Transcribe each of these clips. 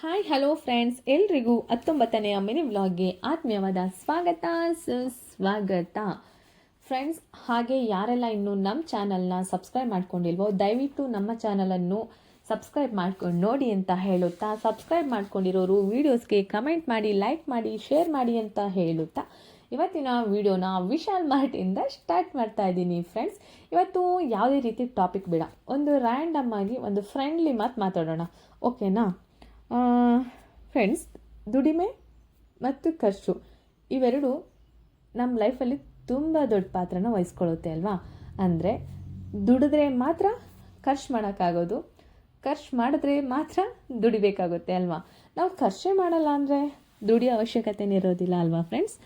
Hi hello friends ಎಲ್ರಿಗೂ ಹತ್ತೊಂಬತ್ತನೆಯ mini ವ್ಲಾಗ್ಗೆ ಆತ್ಮೀಯವಾದ ಸ್ವಾಗತ, ಸುಸ್ವಾಗತ. ಫ್ರೆಂಡ್ಸ್ ಹಾಗೆ ಯಾರೆಲ್ಲ ಇನ್ನೂ ನಮ್ಮ ಚಾನಲ್ನ ಸಬ್ಸ್ಕ್ರೈಬ್ ಮಾಡ್ಕೊಂಡಿಲ್ವೋ, ದಯವಿಟ್ಟು ನಮ್ಮ ಚಾನಲನ್ನು ಸಬ್ಸ್ಕ್ರೈಬ್ ಮಾಡ್ಕೊಂಡು ನೋಡಿ ಅಂತ ಹೇಳುತ್ತಾ ಸಬ್ಸ್ಕ್ರೈಬ್ ಮಾಡ್ಕೊಂಡಿರೋರು ವೀಡಿಯೋಸ್ಗೆ ಕಮೆಂಟ್ ಮಾಡಿ ಲೈಕ್ ಮಾಡಿ ಶೇರ್ ಮಾಡಿ ಅಂತ ಹೇಳುತ್ತಾ, ಇವತ್ತಿನ ವಿಡಿಯೋನ ವಿಶಾಲ್ ಮಾರ್ಟಿಂದ ಸ್ಟಾರ್ಟ್ ಮಾಡ್ತಾ ಇದ್ದೀನಿ ಫ್ರೆಂಡ್ಸ್ ಇವತ್ತು ಯಾವುದೇ ರೀತಿ ಟಾಪಿಕ್ ಬೇಡ. ಒಂದು ರ್ಯಾಂಡಮ್ ಆಗಿ ಒಂದು ಫ್ರೆಂಡ್ಲಿ ಮಾತು ಮಾತಾಡೋಣ. ಓಕೆನಾ ಫ್ರೆಂಡ್ಸ್ ದುಡಿಮೆ ಮತ್ತು ಖರ್ಚು ಇವೆರಡು ನಮ್ಮ ಲೈಫಲ್ಲಿ ತುಂಬ ದೊಡ್ಡ ಪಾತ್ರನ ವಹಿಸ್ಕೊಳ್ಳುತ್ತೆ ಅಲ್ವಾ? ಅಂದರೆ ದುಡಿದ್ರೆ ಮಾತ್ರ ಖರ್ಚು ಮಾಡೋಕ್ಕಾಗೋದು, ಖರ್ಚು ಮಾಡಿದ್ರೆ ಮಾತ್ರ ದುಡಿಬೇಕಾಗುತ್ತೆ ಅಲ್ವಾ? ನಾವು ಖರ್ಚೇ ಮಾಡಲ್ಲ ಅಂದರೆ ದುಡಿಯೋ ಅವಶ್ಯಕತೆನೇ ಇರೋದಿಲ್ಲ ಅಲ್ವಾ ಫ್ರೆಂಡ್ಸ್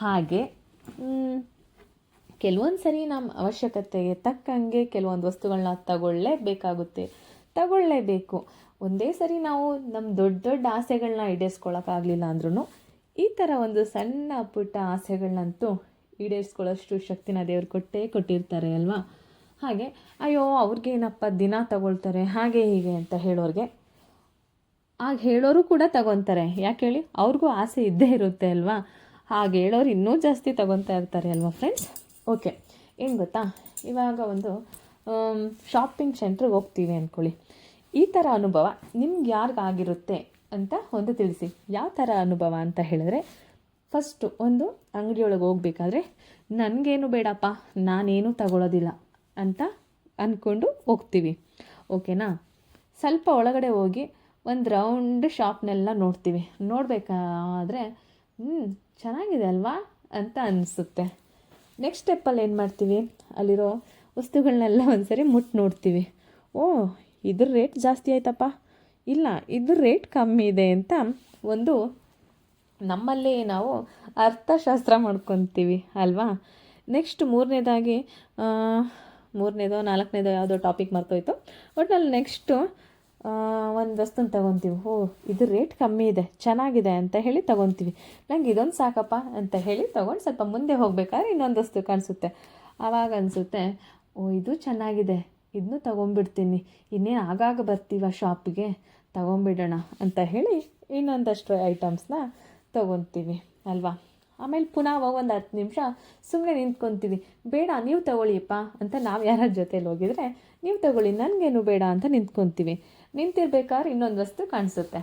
ಹಾಗೆ ಕೆಲವೊಂದು ಸರಿ ನಮ್ಮ ಅವಶ್ಯಕತೆಗೆ ತಕ್ಕಂಗೆ ಕೆಲವೊಂದು ವಸ್ತುಗಳನ್ನ ತಗೊಳ್ಳೇಬೇಕಾಗುತ್ತೆ. ತಗೊಳ್ಳೇಬೇಕು. ಒಂದೇ ಸರಿ ನಾವು ನಮ್ಮ ದೊಡ್ಡ ದೊಡ್ಡ ಆಸೆಗಳನ್ನ ಈಡೇರಿಸ್ಕೊಳ್ಳೋಕ್ಕಾಗಲಿಲ್ಲ ಅಂದ್ರೂ ಈ ಥರ ಒಂದು ಸಣ್ಣ ಪುಟ್ಟ ಆಸೆಗಳನ್ನಂತೂ ಈಡೇರಿಸ್ಕೊಳ್ಳೋಷ್ಟು ಶಕ್ತಿನ ದೇವ್ರು ಕೊಟ್ಟೇ ಕೊಟ್ಟಿರ್ತಾರೆ ಅಲ್ವಾ? ಹಾಗೆ, ಅಯ್ಯೋ ಅವ್ರಿಗೇನಪ್ಪ ದಿನ ತಗೊಳ್ತಾರೆ, ಹಾಗೆ ಹೀಗೆ ಅಂತ ಹೇಳೋರಿಗೆ. ಆಗ ಹೇಳೋರು ಕೂಡ ತಗೊತಾರೆ. ಯಾಕೆ ಹೇಳಿ? ಅವ್ರಿಗೂ ಆಸೆ ಇದ್ದೇ ಇರುತ್ತೆ ಅಲ್ವಾ? ಹಾಗೆ ಹೇಳೋರು ಇನ್ನೂ ಜಾಸ್ತಿ ತಗೊತಾ ಇರ್ತಾರೆ ಅಲ್ವಾ ಫ್ರೆಂಡ್ಸ್ ಓಕೆ ಏನು ಗೊತ್ತಾ? ಇವಾಗ ಒಂದು ಶಾಪಿಂಗ್ ಸೆಂಟ್ರಿಗೆ ಹೋಗ್ತೀವಿ ಅಂದ್ಕೊಳ್ಳಿ ಈ ಥರ ಅನುಭವ ನಿಮ್ಗೆ ಯಾರಿಗಾಗಿರುತ್ತೆ ಅಂತ ಒಂದು ತಿಳಿಸಿ. ಯಾವ ಥರ ಅನುಭವ ಅಂತ ಹೇಳಿದ್ರೆ ಫಸ್ಟು ಒಂದು ಅಂಗಡಿಯೊಳಗೆ ಹೋಗ್ಬೇಕಾದ್ರೆ, ನನಗೇನು ಬೇಡಪ್ಪ, ನಾನೇನು ತಗೊಳ್ಳೋದಿಲ್ಲ ಅಂತ ಅಂದ್ಕೊಂಡು ಹೋಗ್ತೀವಿ. ಓಕೆನಾ? ಸ್ವಲ್ಪ ಒಳಗಡೆ ಹೋಗಿ ಒಂದು ರೌಂಡ್ ಶಾಪ್ನೆಲ್ಲ ನೋಡ್ತೀವಿ. ನೋಡಬೇಕಾದ್ರೆ ಹ್ಞೂ ಚೆನ್ನಾಗಿದೆ ಅಲ್ವಾ? ಅಂತ ಅನಿಸುತ್ತೆ. ನೆಕ್ಸ್ಟ್ ಸ್ಟೆಪ್ಪಲ್ಲಿ ಏನು ಮಾಡ್ತೀವಿ? ಅಲ್ಲಿರೋ ವಸ್ತುಗಳನ್ನೆಲ್ಲ ಒಂದ್ಸರಿ ಮುಟ್ಟು ನೋಡ್ತೀವಿ. ಓ, ಇದ್ರ ರೇಟ್ ಜಾಸ್ತಿ ಆಯ್ತಪ್ಪ. ಇಲ್ಲ, ಇದ್ರ ರೇಟ್ ಕಮ್ಮಿ ಇದೆ ಅಂತ ಒಂದು ನಮ್ಮಲ್ಲಿ ನಾವು ಅರ್ಥಶಾಸ್ತ್ರ ಮಾಡ್ಕೊತೀವಿ, ಅಲ್ವಾ? ನೆಕ್ಸ್ಟ್ ಮೂರನೇದಾಗಿ ಮೂರನೇದೋ, ನಾಲ್ಕನೇದೋ ಯಾವುದೋ ಟಾಪಿಕ್ ಮರ್ತೋಯ್ತು. ಒಟ್ನಲ್ಲಿ ನೆಕ್ಸ್ಟು ಒಂದು ವಸ್ತುನ ತಗೊತೀವಿ. ಓ ಇದು ರೇಟ್ ಕಮ್ಮಿ ಇದೆ, ಚೆನ್ನಾಗಿದೆ ಅಂತ ಹೇಳಿ ತಗೊತೀವಿ. ನಂಗೆ ಇದೊಂದು ಸಾಕಪ್ಪ ಅಂತ ಹೇಳಿ ತೊಗೊಂಡು ಸ್ವಲ್ಪ ಮುಂದೆ ಹೋಗ್ಬೇಕಾದ್ರೆ ಇನ್ನೊಂದು ವಸ್ತು ಕಾಣಿಸುತ್ತೆ. ಆವಾಗ ಅನಿಸುತ್ತೆ ಓ, ಇದು ಚೆನ್ನಾಗಿದೆ. ಇದನ್ನು ತೊಗೊಂಬಿಡ್ತೀನಿ ಇನ್ನೇನು ಆಗಾಗ ಬರ್ತೀವ ಶಾಪಿಗೆ? ತೊಗೊಂಬಿಡೋಣ ಅಂತ ಹೇಳಿ ಇನ್ನೊಂದಷ್ಟು ಐಟಮ್ಸ್ನ ತೊಗೊತೀವಿ, ಅಲ್ವಾ? ಆಮೇಲೆ ಪುನಃ ಒಂದು ಹತ್ತು ನಿಮಿಷ ಸುಮ್ಮನೆ ನಿಂತ್ಕೊತೀವಿ. ಬೇಡ, ನೀವು ತಗೊಳ್ಳಿಯಪ್ಪ ಅಂತ ನಾವು ಯಾರ ಜೊತೇಲಿ ಹೋಗಿದ್ರೆ ನೀವು ತಗೊಳ್ಳಿ, ನನಗೇನು ಬೇಡ ಅಂತ ನಿಂತ್ಕೊತೀವಿ. ನಿಂತಿರ್ಬೇಕಾದ್ರೆ ಇನ್ನೊಂದು ವಸ್ತು ಕಾಣಿಸುತ್ತೆ.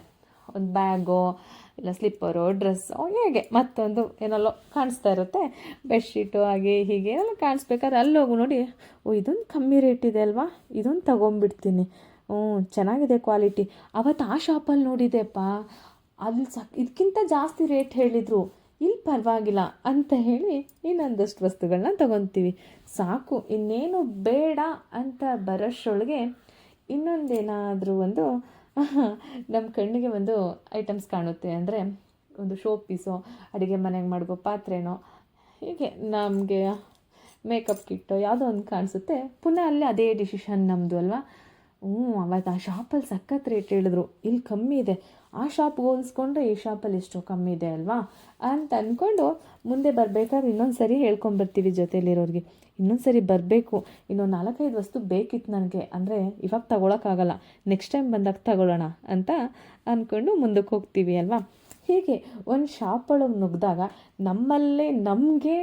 ಒಂದು ಬ್ಯಾಗೋ, ಇಲ್ಲ ಸ್ಲಿಪ್ಪರೋ, ಡ್ರೆಸ್ಸೋ, ಹೇಗೆ ಮತ್ತೊಂದು ಏನಲ್ಲೋ ಕಾಣಿಸ್ತಾ ಇರುತ್ತೆ. ಬೆಡ್ಶೀಟು, ಹಾಗೆ ಹೀಗೆ ಎಲ್ಲ ಕಾಣಿಸ್ಬೇಕಾದ್ರೆ ಅಲ್ಲಿ ಹೋಗು ನೋಡಿ. ಓ, ಇದೊಂದು ಕಮ್ಮಿ ರೇಟ್ ಇದೆ ಅಲ್ವಾ? ಇದೊಂದು ತೊಗೊಂಬಿಡ್ತೀನಿ ಹ್ಞೂ, ಚೆನ್ನಾಗಿದೆ ಕ್ವಾಲಿಟಿ. ಅವತ್ತು ಆ ಶಾಪಲ್ಲಿ ನೋಡಿದೆಪ್ಪ, ಅಲ್ಲಿ ಸಾಕು ಇದಕ್ಕಿಂತ ಜಾಸ್ತಿ ರೇಟ್ ಹೇಳಿದರು. ಇಲ್ಲಿ ಪರವಾಗಿಲ್ಲ ಅಂತ ಹೇಳಿ ಇನ್ನೊಂದಷ್ಟು ವಸ್ತುಗಳನ್ನ ತಗೊತೀವಿ. ಸಾಕು, ಇನ್ನೇನು ಬೇಡ ಅಂತ ಬರೋಷ್ಟರೊಳಗೆ ಇನ್ನೊಂದೇನಾದರೂ ಒಂದು ನಮ್ಮ ಕಣ್ಣಿಗೆ ಒಂದು ಐಟಮ್ಸ್ ಕಾಣುತ್ತೆ ಅಂದರೆ ಒಂದು ಶೋ ಪೀಸೋ ಅಡುಗೆ ಮನೆಗೆ ಮಾಡ್ಕೋ ಪಾತ್ರೆನೋ, ಹೀಗೆ ನಮಗೆ ಮೇಕಪ್ ಕಿಟ್ಟೋ ಯಾವುದೋ ಒಂದು ಕಾಣಿಸುತ್ತೆ. ಪುನಃ ಅಲ್ಲಿ ಅದೇ ಡಿಸಿಷನ್ ನಮ್ಮದು ಅಲ್ವಾ? ಹ್ಞೂ, ಅವತ್ತು ಆ ಶಾಪಲ್ಲಿ ಸಖತ್ ರೇಟ್ ಹೇಳಿದ್ರು. ಇಲ್ಲಿ ಕಮ್ಮಿ ಇದೆ. ಆ ಶಾಪ್ಗೆ ಹೋಲಿಸ್ಕೊಂಡ್ರೆ ಈ ಶಾಪಲ್ಲಿ ಎಷ್ಟೋ ಕಮ್ಮಿ ಇದೆ ಅಲ್ವಾ? ಅಂತ ಅಂದ್ಕೊಂಡು ಮುಂದೆ ಬರಬೇಕಾದ್ರೆ ಇನ್ನೊಂದು ಸರಿ ಹೇಳ್ಕೊಂಬರ್ತೀವಿ ಜೊತೆಯಲ್ಲಿರೋರಿಗೆ ಇನ್ನೊಂದು ಸರಿ ಬರಬೇಕು. ಇನ್ನೊಂದು ನಾಲ್ಕೈದು ವಸ್ತು ಬೇಕಿತ್ತು ನನಗೆ. ಅಂದರೆ ಇವಾಗ ತಗೊಳಕ್ಕಾಗಲ್ಲ. ನೆಕ್ಸ್ಟ್ ಟೈಮ್ ಬಂದಾಗ ತಗೊಳ್ಳೋಣ ಅಂತ ಅಂದ್ಕೊಂಡು ಮುಂದಕ್ಕೆ ಹೋಗ್ತೀವಿ ಅಲ್ವಾ? ಹೀಗೆ ಒಂದು ಶಾಪ್ ಒಳಗೆ ನುಗ್ಗಿದಾಗ ನಮ್ಮಲ್ಲೇ ನಮಗೆ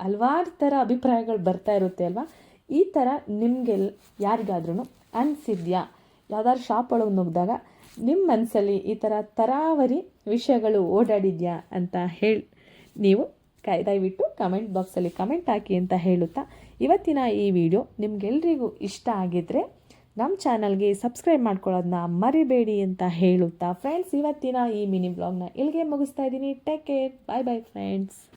ಹಲವಾರು ಥರ ಅಭಿಪ್ರಾಯಗಳು ಬರ್ತಾ ಇರುತ್ತೆ ಅಲ್ವಾ? ಈ ಥರ ನಿಮಗೆಲ್ಲ ಯಾರಿಗಾದ್ರೂ ಅನಿಸಿದ್ಯಾ? ಯಾವ್ದಾದ್ರು ಶಾಪ್ ಒಳಗೆ ನುಗ್ಗಿದಾಗ ನಿಮ್ಮ ಮನಸ್ಸಲ್ಲಿ ಈ ಥರ ತರಾವರಿ ವಿಷಯಗಳು ಓಡಾಡಿದ್ಯಾ ಅಂತ ಹೇಳಿ ನೀವು ಕೈ, ದಯವಿಟ್ಟು ಕಮೆಂಟ್ ಬಾಕ್ಸಲ್ಲಿ ಕಮೆಂಟ್ ಹಾಕಿ ಅಂತ ಹೇಳುತ್ತಾ ಇವತ್ತಿನ ಈ ವಿಡಿಯೋ ನಿಮ್ಗೆಲ್ರಿಗೂ ಇಷ್ಟ ಆಗಿದ್ದರೆ ನಮ್ಮ ಚಾನಲ್ಗೆ ಸಬ್ಸ್ಕ್ರೈಬ್ ಮಾಡ್ಕೊಳ್ಳೋದನ್ನ ಮರಿಬೇಡಿ ಅಂತ ಹೇಳುತ್ತಾ ಫ್ರೆಂಡ್ಸ್ ಇವತ್ತಿನ ಈ ಮಿನಿ ಬ್ಲಾಗ್ನ ಇಲ್ಲಿಗೆ ಮುಗಿಸ್ತಾ ಇದ್ದೀನಿ. Take care bye bye friends